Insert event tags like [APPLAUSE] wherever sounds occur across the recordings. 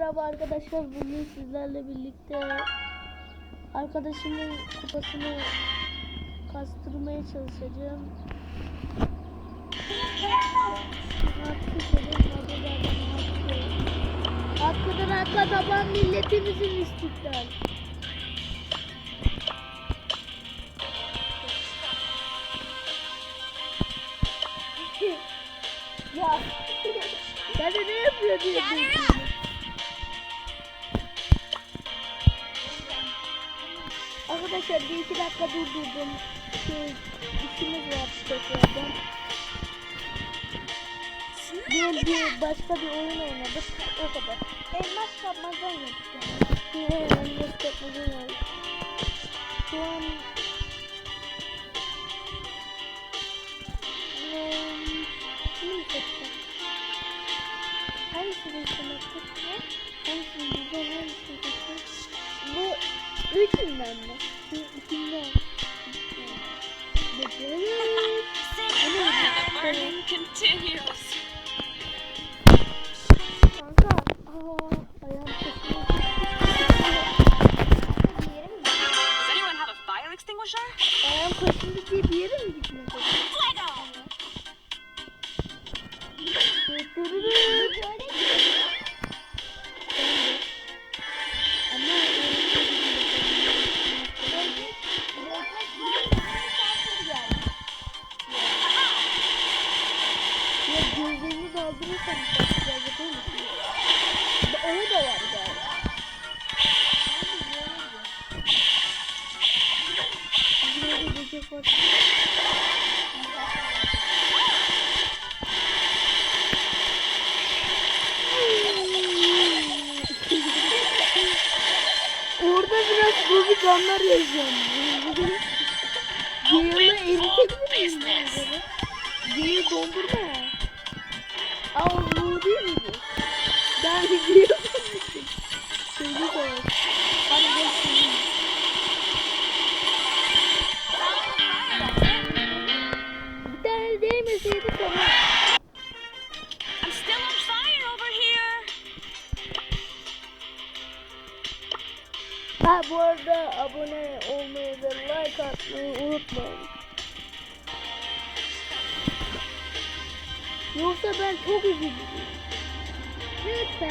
Merhaba arkadaşlar bugün sizlerle birlikte arkadaşımın kupasını kastırmaya çalışacağım. Hakkıdır hakka taban milletimizin istiklal. [LAUGHS] ya ben de ne yapıyor diye. Arkadaşlar bir iki dakika durdurdum. Şey, işimiz var tekrardan. Bir, bir başka bir oyun oynadık. O kadar. Elmas kapmaca oynadık yani. Elmas kapmaca oynadık. Şu an kaldırırsanız yapacağız değil mi? Arkadaşlar ben çok üzüldüm. Lütfen.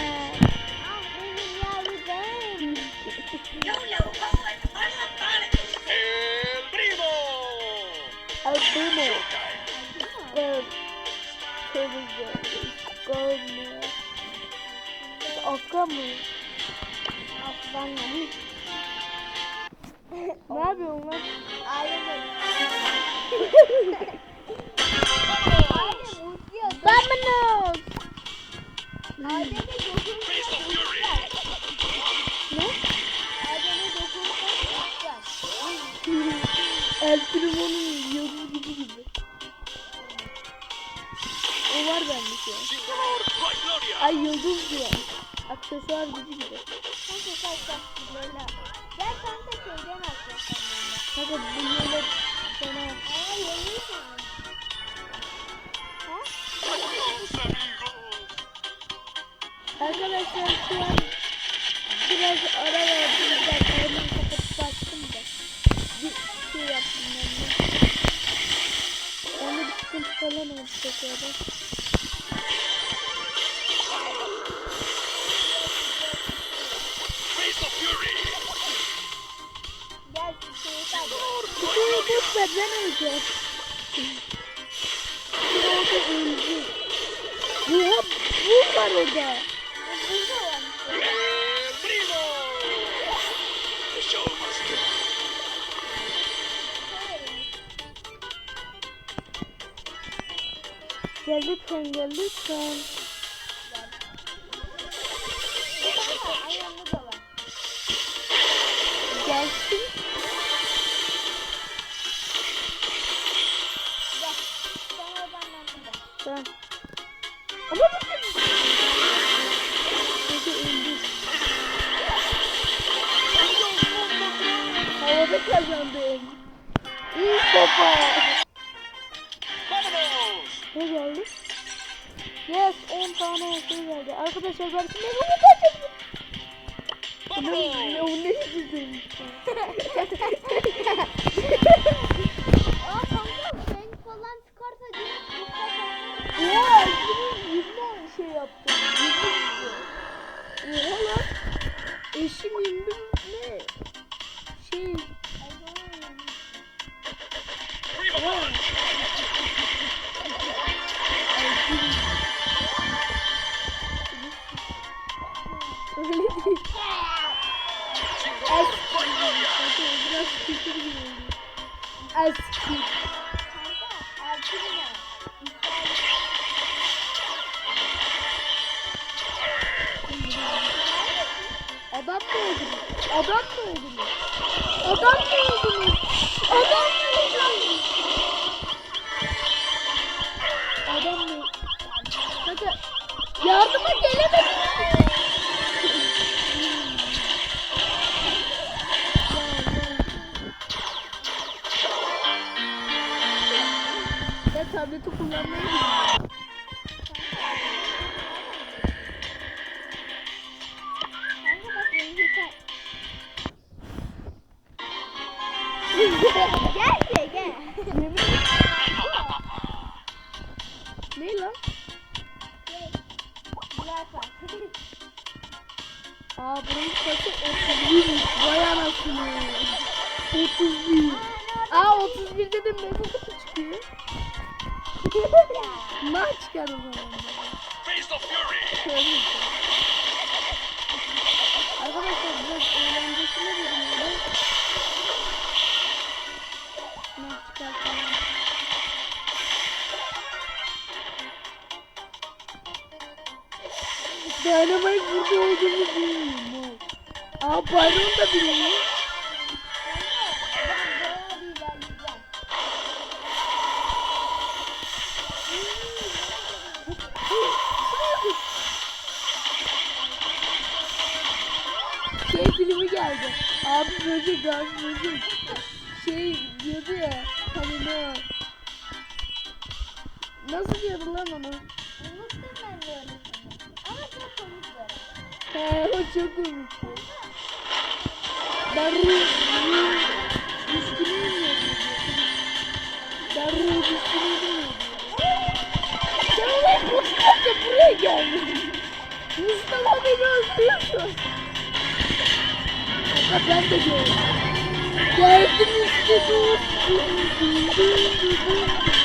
El primo. Go. Here we go. Go now. Aslan mı? Aslan mı? ne yapıyorsun lan? Ayrılın. Hemen olacak ya bak. Gel Kutuyu tut ve ben öleceğim. Şey Kutuyu öldü. Bu hep bu var orada. Lütfen gel lütfen. Eski. Adam mı öldünüz? Adam mı öldünüz? Adam mı öldünüz? Adam Dynamite burada olduğunu bilmiyorum. Aa Byron da biliyor. Şey filmi geldi. Abi böcek abi böcek. Şey diyordu ya. Hani ne? Nasıl diyordu lan onu? O çok komikti. Ben ruh, ruh, üstüne iniyordum. Ben ruh üstüne iniyordum. Sen lan Mustafa buraya geldin. Mustafa beni öldürüyorsun. Ama ben de gördüm. Geldim işte dostum. Hey.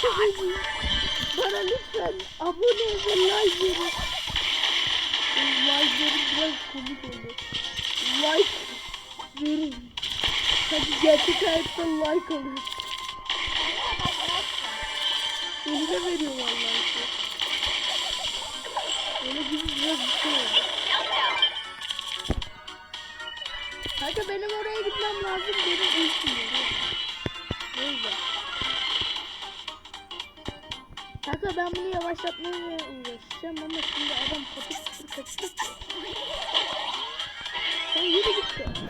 Shot. Bana lütfen abone ve like verin. Like verin biraz komik oldu. Like verin. Hadi gerçek hayatta like alın. Elime veriyor vallahi. Öyle gibi biraz bir şey oldu. Kanka benim oraya gitmem lazım. Benim ultim yüzden. Kanka ben bunu yavaşlatmaya uğraşacağım ama şimdi adam patır patır kaçacak ya. Sen yürü git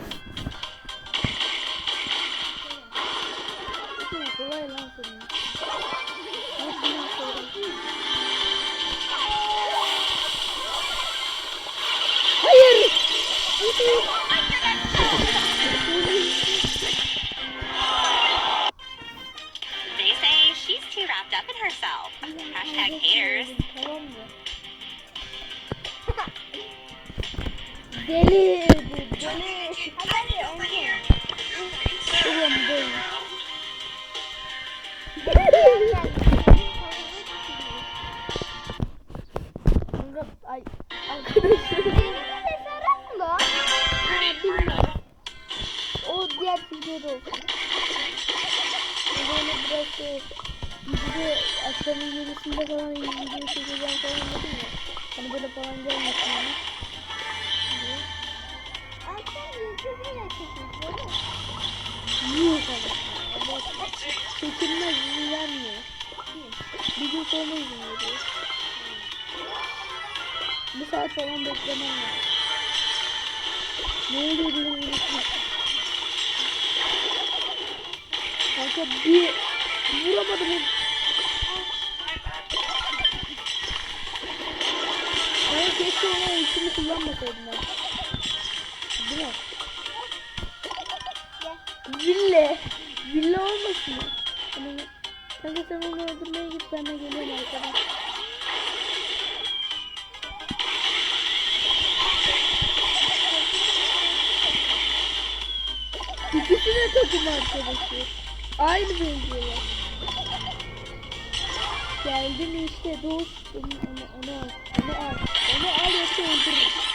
akşamın yedisinde falan video çekeceğim falan dedim ya. Hani böyle falan gelmesin yani. Çekiyoruz değil mi? Yiyor falan. Ama çekilmez izin vermiyor. Bir gün sonra izin veriyor. Bir saat falan beklemem lazım. Ne oluyor dedim unutma. Kanka bir vuramadım. Ama kullanmasaydım ben. Değil mi? Villa. Villa olmasın mı? Hani, kanka sen onu öldürmeye git ben de geliyorum arkadan. İkisi de takım arkadaşı. Aynı benziyorlar. Geldim işte dostum. Onu, onu al. Onu al. Onu al yoksa öldürürüm.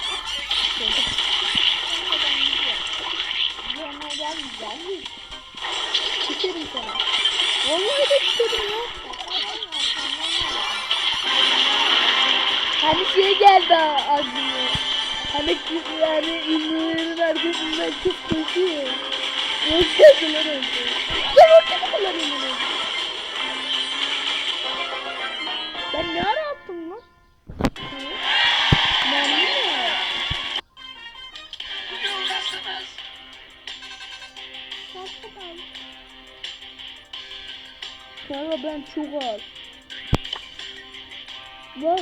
Hani şey geldi aklıma. Hani kız yani ünlülerin arkasından kız koşuyor. Yoksa kullan önce. Ben ortada kullanayım onu. Ben çok az. Mı?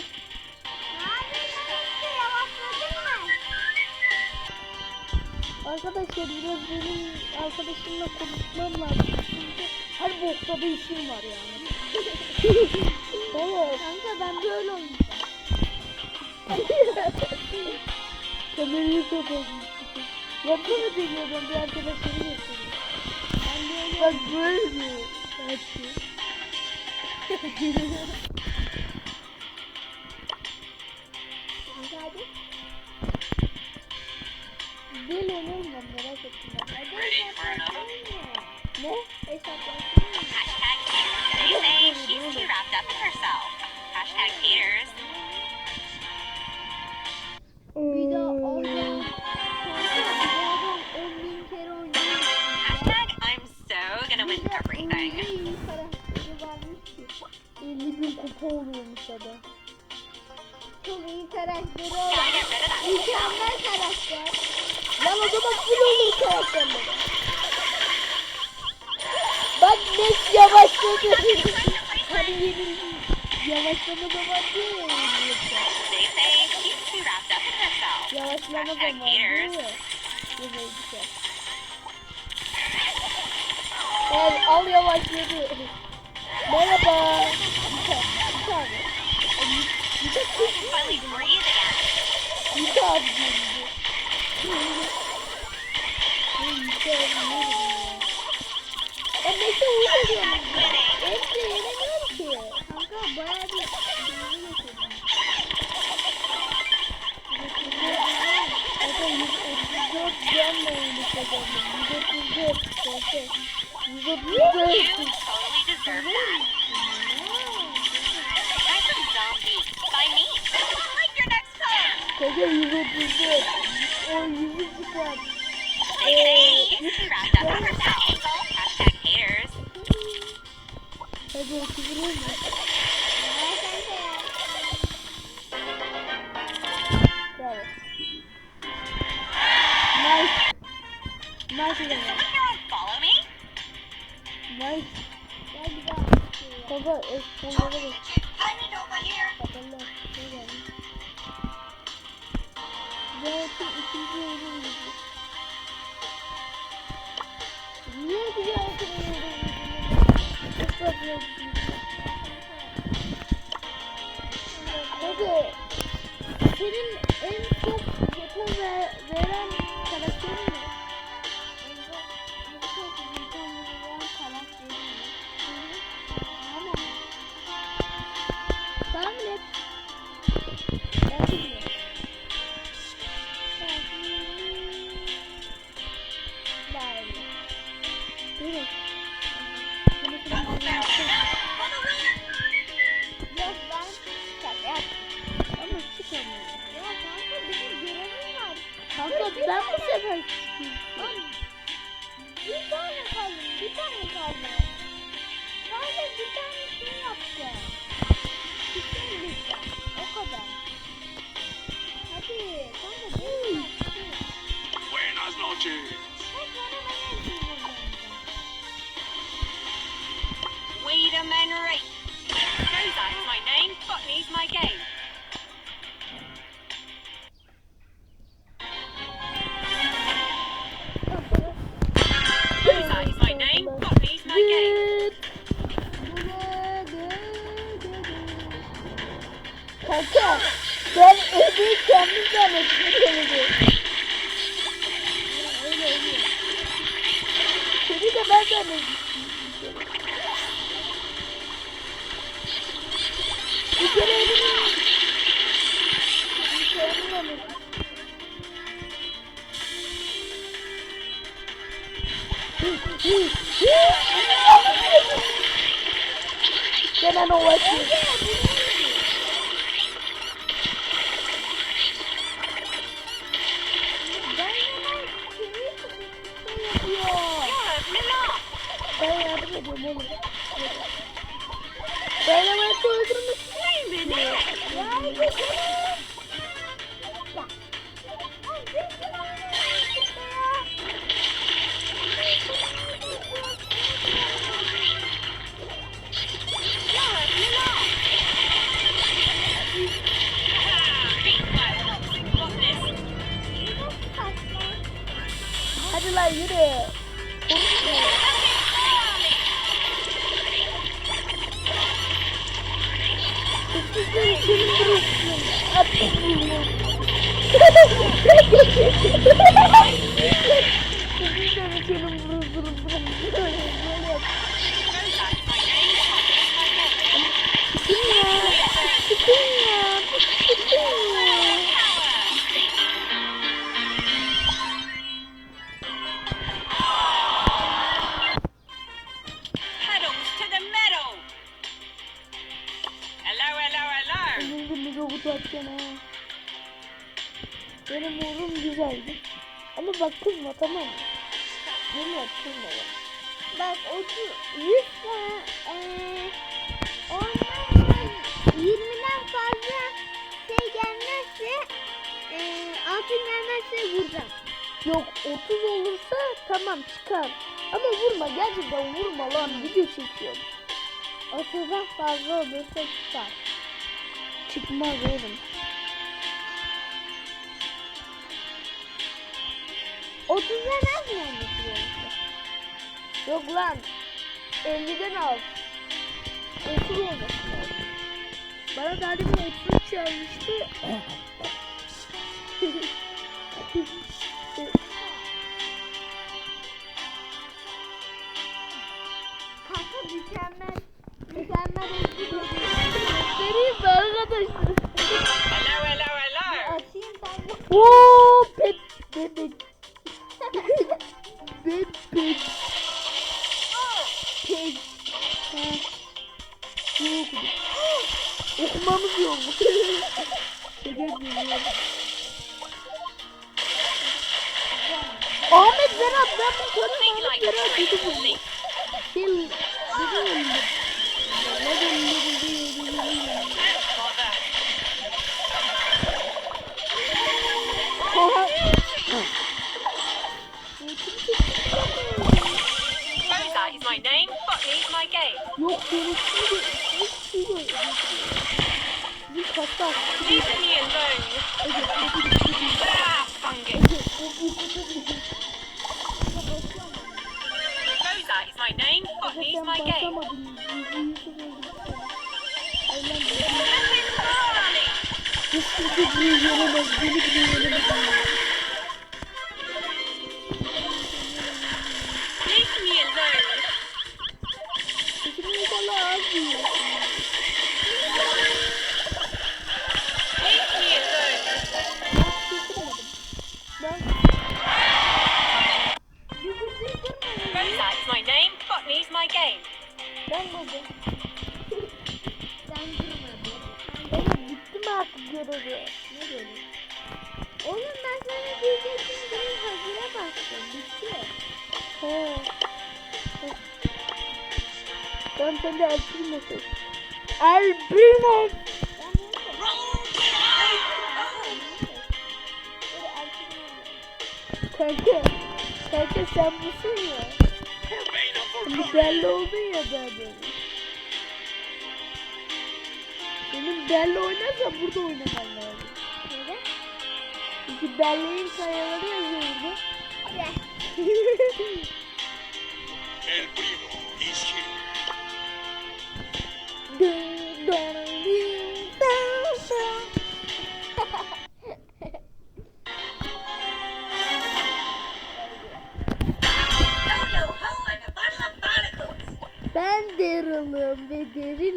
Arkadaşlar biraz benim arkadaşımla konuşmam lazım. Çünkü her bokta bir işim var yani. [LAUGHS] evet. Kanka ben böyle oynayacağım. Kamerayı kapadım. Yapsana deniyor ben bir arkadaşları göstereyim. Ben böyle Bak böyle mi? Hadi. Böyle oynayalım ben merak ettim. Ne? Mükemmel karakter. Lan o zaman full olur karakterleri. Bak Nes yavaşladı. hani yeni yavaşlama zaman in herself. Yavaşlama zaman? Yemeği güzel. Evet al yavaşladı. Merhaba. Yıka. Yıka abi. Yıka kız Finally breathe again. Yıka abi diyor bize. Yıka abi ne dedim ya. Ben neyse uyuyorum. Hepsi yenemiyorum ki. Kanka bayağı bir sinirli getirdim. Zaten 134 canla oynayacağım. 134 kanka. 134. You totally deserve that. Kanka 134. O yüzü çıkar. Ben hemen seni şey yapıyor. Good, Milan. Ben yardım ediyorum oğlum. Ben hemen öldürmek Wait a minute. Ya bir kere. Ya. Sizleri senin burasın. Atlayın. Sizleri senin burasın. Bak kızma tamam mı? Yemin kızma bak. Bak 30 100 tane eee ondan 20'den fazla şey gelmezse eee altın gelmezse vuracağım. Yok 30 olursa tamam çıkar. Ama vurma gerçekten vurma lan video çekiyorum. 30'dan fazla olursa çıkar. Çıkmaz oğlum. Otuzdan az mı gerekiyor? Yok lan. 50'den al. 30 olması lazım. Bana galiba 33 yazmıştı. Kanka mükemmel. Mükemmel oldu. Göstereyim mi arkadaşlar? Hello, hello, hello. Açayım sen de. Disney and learn. Rosa is my name, Botany is my game. This is the blue, yellow, blue, blue, blue, blue. Tamam sen de El Primo'sun. Kanka. Kanka sen busun ya. Şimdi oldun ya ben böyle. Benim belli oynarsa burada oynamam lazım. Neden? Çünkü belleğin kayaları yazıyor burada. [LAUGHS] Baby.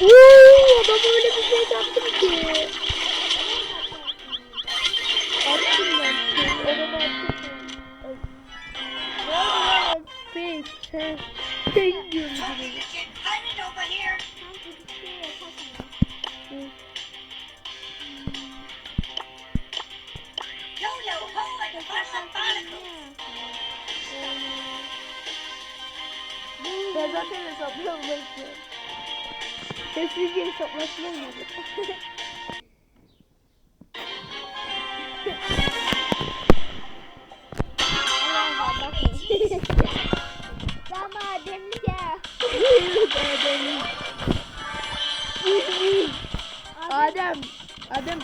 Uuu adam öyle bir şey yaptım ki. Attım ben. Adamı attım. Ne oldu lan? Peki. Sen diyorum. Ben zaten hesaplamam istiyorum. Sessiz diye sokmasını oynadık. Mama demir ya. demir. Adem, Adem